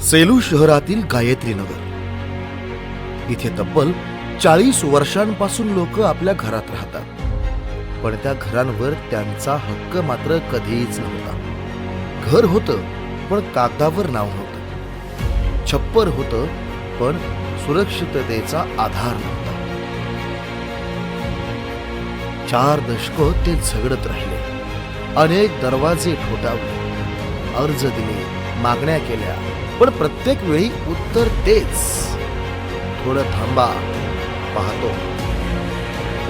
सेलू शहरातील गायत्री नगर इथे तब्बल चाळीस वर्षांपासून लोक आपल्या घरात राहतात. पण त्या घरांवर त्यांचा हक्क मात्र कधीच नव्हता. घर होतं पण कागदावर नाव नव्हतं छप्पर होतं पण सुरक्षिततेचा आधार नव्हता. चार दशक ते झगडत राहिले. अनेक दरवाजे ठोठावले. अर्ज दिले मागण्या केल्या. पण प्रत्येक वेळी उत्तर तेच. थोडं थांबा पाहतो.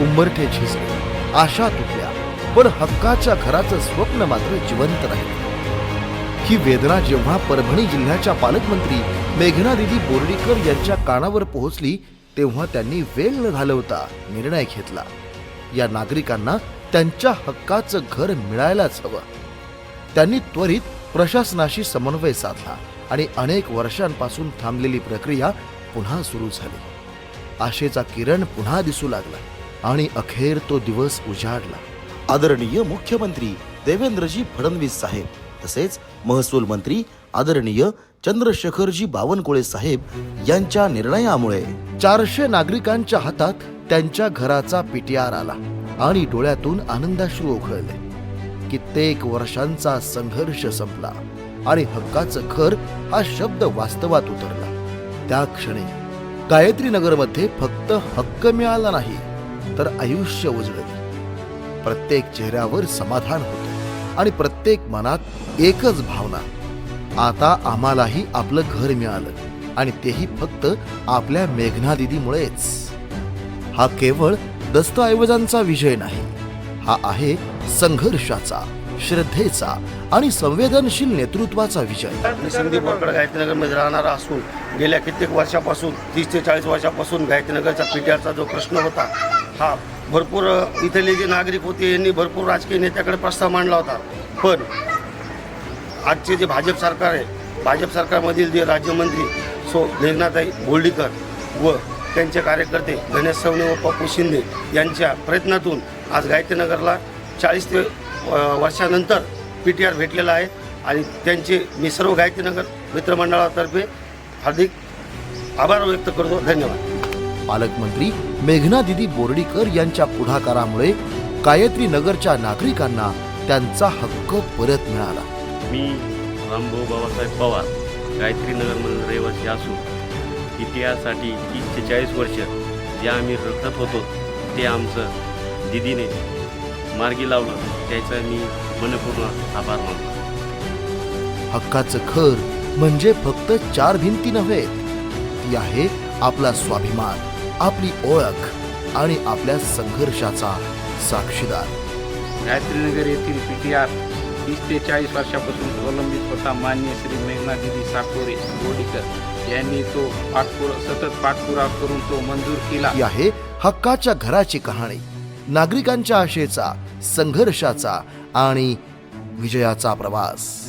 उंबरठे झिजले. आशा तुटल्या पण हक्काच्या घराचं स्वप्न मात्र जिवंत राहील. ही वेदना जेव्हा परभणी जिल्ह्याच्या पालकमंत्री मेघना दिदी बोर्डीकर यांच्या कानावर पोहोचली तेव्हा त्यांनी वेळ न घालवता निर्णय घेतला. या नागरिकांना त्यांच्या हक्काचं घर मिळायलाच हवं. त्यांनी त्वरित प्रशासनाशी समन्वय साधला. आणि अनेक वर्षांपासून थांबलेली प्रक्रिया पुन्हा सुरू झाली. आशेचा किरण पुन्हा दिसू लागला आणि अखेर तो दिवस उजाडला. आदरणीय मुख्यमंत्री देवेंद्रजी फडणवीस साहेब तसेच महसूल मंत्री आदरणीय चंद्रशेखरजी बावनकुळे साहेब यांच्या निर्णयामुळे चारशे नागरिकांच्या हातात त्यांच्या घराचा पीटीआर आला आणि डोळ्यातून आनंदाश्रू उखळले. कित्येक वर्षांचा संघर्ष संपला. आणि हक्काचं घर हा शब्द वास्तवात उतरला. त्या क्षणी गायत्री नगरमध्ये फक्त हक्क मिळाला नाही तर आयुष्य उजळले. प्रत्येक चेहऱ्यावर समाधान होते आणि प्रत्येक मनात एकच भावना आता आम्हालाही आपलं घर मिळालं आणि तेही फक्त आपल्या मेघना दिदीमुळेच हा केवळ दस्तऐवजांचा विजय नाही हा आहे संघर्षाचा. श्रद्धेचा आणि संवेदनशील नेतृत्वाचा विजय. मी संदीप वरकड गायत्रीनगरमध्ये राहणारा असून गेल्या कित्येक वर्षापासून तीस ते चाळीस वर्षापासून गायत्रीनगरचा पीटीआरचा जो प्रश्न होता हा भरपूर इथले जे नागरिक होते यांनी भरपूर राजकीय नेत्याकडे प्रस्ताव मांडला होता. पण आजचे जे भाजप सरकार आहे भाजप सरकारमधील जे राज्यमंत्री सो मेघनाथाई बोर्डीकर व त्यांचे कार्यकर्ते गणेश सवणे व पप्पू शिंदे यांच्या प्रयत्नातून आज गायत्रीनगरला चाळीस ते वर्षानंतर पी टी आर भेटलेला आहे आणि त्यांचे मी सर्व गायत्रीनगर मित्रमंडळातर्फे हार्दिक आभार व्यक्त करतो. धन्यवाद. पालकमंत्री मेघना दिदी बोर्डीकर यांच्या पुढाकारामुळे गायत्री नगरच्या नागरिकांना त्यांचा हक्क परत मिळाला. मी रामभाऊ बाबासाहेब पवार गायत्री नगरमधील रहिवासी असून इतिहासासाठी तीस ते चाळीस वर्ष जे आम्ही रखत होतो ते आमचं दिदीने मार्गी लावलं. त्याचा मी मनपूर्ण आभार मानतो. हक्काचं घर म्हणजे फक्त चार भिंती नव्हे ती आहे आपला स्वाभिमान आपली ओळख आणि आपल्या संघर्षाचा साक्षीदार. गायत्रीनगर येथील पी टी आर तीस ते चाळीस वर्षापासून प्रलंबित होता मान्य श्री मेघना दिदी साकोरे बोडीकर यांनी तो पाठपुरा सतत पाठपुरावा करून तो मंजूर केला. ही आहे हक्काच्या घराची कहाणी. नागरिकांच्या आशेचा संघर्षाचा आणि विजयाचा प्रवास.